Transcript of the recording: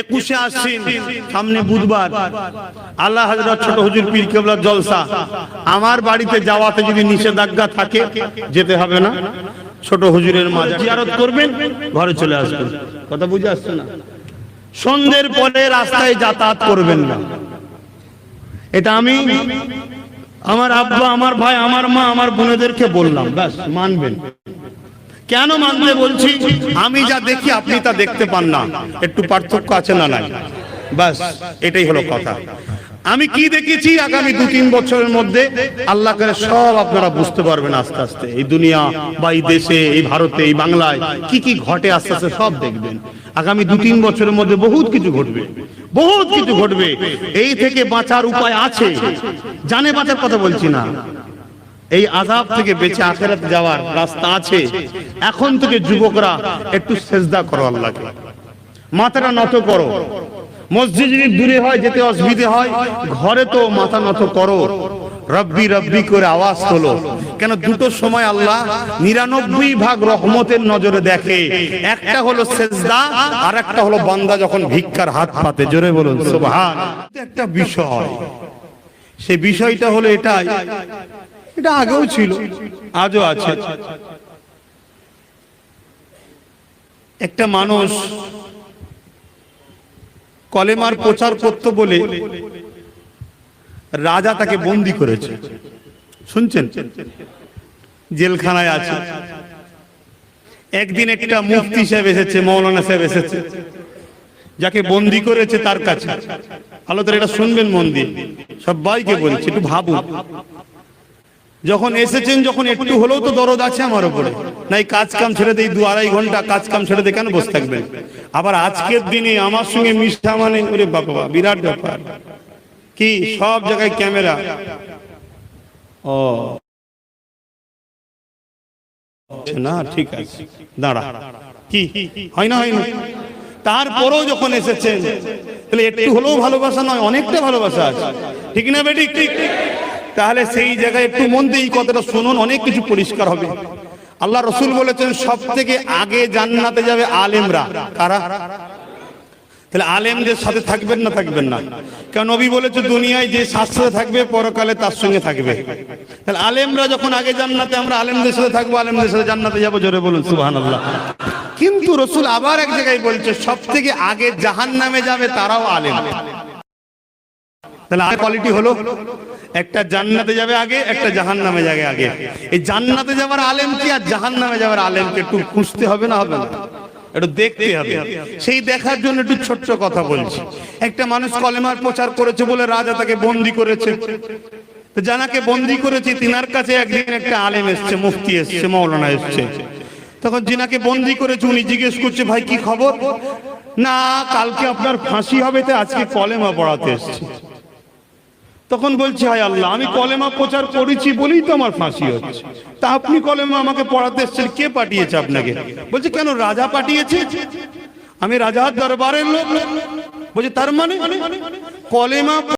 একুশে আসছেন সামনে বুধবার। আল্লাহ হাজরত ছোট হুজুর পীর কেবলার জলসা। আমার বাড়িতে যাওয়াতে যদি নিষেধাজ্ঞা থাকে যেতে হবে না। ছোট হুজুরের মাঝে জিয়ারত করবেন ঘরে চলে আসবেন। কথা বুঝে আসছে না? সন্ধ্যের পরে রাস্তায় যাতায়াত করবেন না। এটা আমি আমার আব্বা আমার ভাই আমার মা আমার বোনেদেরকে বললাম ব্যাস মানবেন। কেন মানতে বলছি? আমি যা দেখি, আপনি তা দেখতে পান না। একটু পার্থক্য আছে না নাই? বাস, এটাই হলো কথা। আমি কি দেখেছি আগামী দু তিন বছরের মধ্যে? আল্লাহ করে সব আপনারা বুঝতে পারবেন আস্তে আস্তে। এই দুনিয়া বা এই দেশে, এই ভারতে, এই বাংলায় কি কি ঘটে আস্তে আস্তে সব দেখবেন। আগামী দু তিন বছরের মধ্যে বহুত কিছু ঘটবে। বহুত কিছু ঘটবে। এই থেকে বাঁচার উপায় আছে। জানে বাঁচার কথা বলছি না। এই আজাব থেকে বেঁচে আখেরাতে যাওয়ার রাস্তা আছে। এখন থেকে যুবকরা একটু সেজদা করো আল্লাহকে। মাথাটা নত করো। মসজিদ যদি দূরে হয়, যেতে অসুবিধে হয়, ঘরে তো মাথা নত করো। রব্বি রব্বি করে আওয়াজ তোলো। কেন দুটো সময় আল্লাহ নিরানব্বই ভাগ রহমতের নজরে দেখে। একটা হলো সেজদা, আর একটা হলো বান্দা যখন ভিক্ষার হাত পাতে। জোরে বলুন, সুবহান। একটা বিষয়। সে বিষয়টা হলো এটাই। এটা আগেও ছিল, আজও আছে। একটা মানুষ কলেমার প্রচার করতে বলে রাজা তাকে বন্দি করেছে। শুনছেন? জেলখানায় আছে। একদিন একটা মুফতি সাহেব এসেছে, মৌলানা সাহেব এসেছে, যাকে বন্দি করেছে তার কাছে। করে এটা শুনবেন মন দিয়ে। সবাইকে বলছি, একটু ভাবুন। যখন এসেছেন, যখন একটু হলেও তো দরদ আছে আমার উপরে। নাই, কাজ কাম ছেড়ে দেই, দু আড়াই ঘণ্টা কাজ কাম ছেড়ে দিয়ে কেন বসে থাকবেন? আবার আজকের দিনে আমার সঙ্গে মিশা মানে ওরে বাবা, বিরাট ব্যাপার। কি, সব জায়গায় ক্যামেরা। ও। না, ঠিক আছে, দাঁড়া। কি, হয় না হয় না? তারপরেও যখন এসেছেন, তাহলে একটু হলেও ভালোবাসা নয়, অনেকটা ভালোবাসা আছে। ঠিক না, বেটি? ঠিক ঠিক তাহলে সেই জায়গায় একটু মন দিয়ে কথাটা শুনুন, অনেক কিছু পরিষ্কার হবে। আল্লাহ রসুল বলেছেন সব থেকে আগে জান্নাতে যাবে আলেমরা। কারা? তাহলে আলেমদের সাথে থাকবেন না থাকবেন না। কারণ নবী বলেছে, দুনিয়ায় যে শাস্ত্রে থাকবে, পরকালে তার সঙ্গে থাকবে। তাহলে আলেমরা যখন আগে জান্নাতে, আমরা আলেমদের সাথে থাকব, আলেমদের সাথে জান্নাতে যাব, জোরে বলুন সুবাহান আল্লাহ কিন্তু রসুল আবার এক জায়গায় বলছে সব থেকে আগে জাহান নামে যাবে তারাও আলেম। তাহলে আর কোয়ালিটি হলো? একটা জান্নাতে যাবে আগে, একটা জাহান নামে যাবে আগে। এই জান্নাতে যাওয়ার আলেম কি আর জাহান নামে যাওয়ার আলেমকে একটু খুঁজতে হবে না হবে না? একটু দেখতে হবে। সেই দেখার জন্য একটু ছোট্ট কথা বলছি। একটা মানুষ কলেমার প্রচার করেছে বলে রাজা তাকে বন্দি করেছে। তো জানাকে বন্দি করেছে, তিনার কাছে একদিন একটা আলেম এসছে, মুফতি এসছে, মৌলানা এসছে। তখন জিনাকে বন্দি করেছে, উনি জিজ্ঞেস করছে, ভাই, কি খবর? না, কালকে আপনার ফাঁসি হবে, তো আজকে কলেমা পড়াতে এসছে। তখন বলছি, হায় আল্লাহ, আমি কলেমা প্রচার করেছি বলেই তো আমার ফাঁসি হচ্ছে। তা আপনি কলেমা আমাকে পড়াতে এসছেন, কে পাঠিয়েছে আপনাকে? বলছে, কেন রাজা পাঠিয়েছে? আমি রাজার দরবারের লোক। বলছে, তার মানে? কলেমা